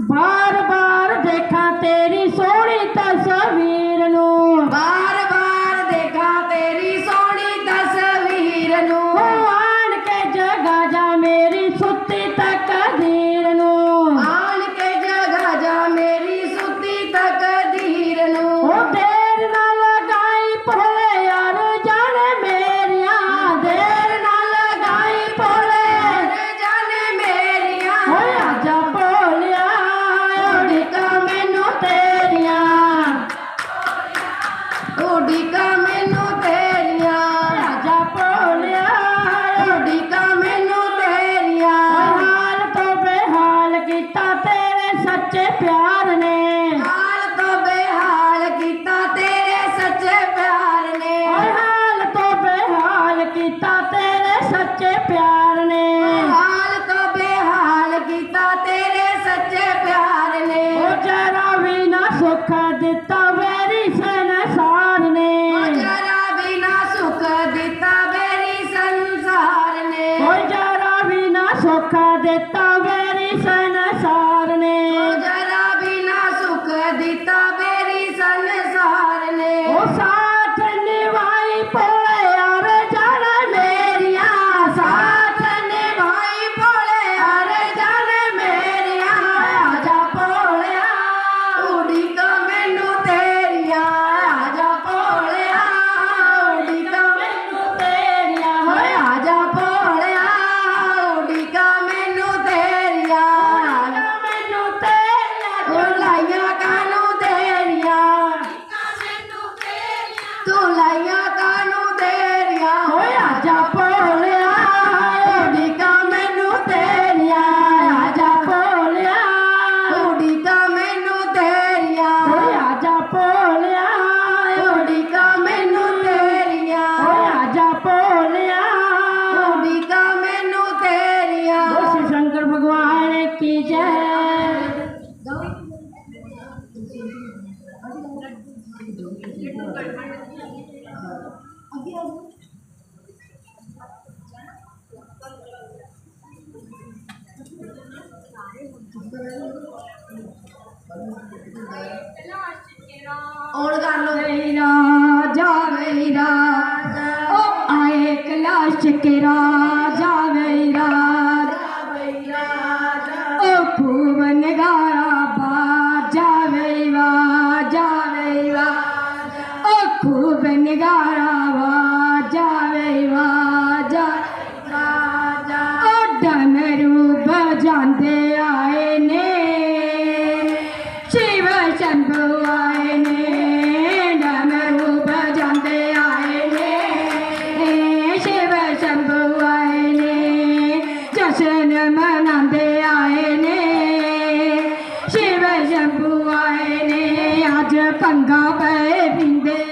बार बार ਵੀ ਨਾ ਸੁੱਖਾ ਦਿੱਤਾ ਵੈਰੀ ਸੰਸਾਰ ਨੇ। ਓ ਜਰਾ ਵੀ ਨਾ ਸੁੱਖਾ ਦਿੱਤਾ ਵੈਰੀ ਸੰਸਾਰ ਨੇ। ਓ ਜਰਾ ਵੀ ਨਾ ਸੁੱਖਾ ਦਿੱਤਾ ਵੈਰੀ ਸੰਸਾਰ ਨੇ। Oh, I ain't lost, check it. 半高白冰的。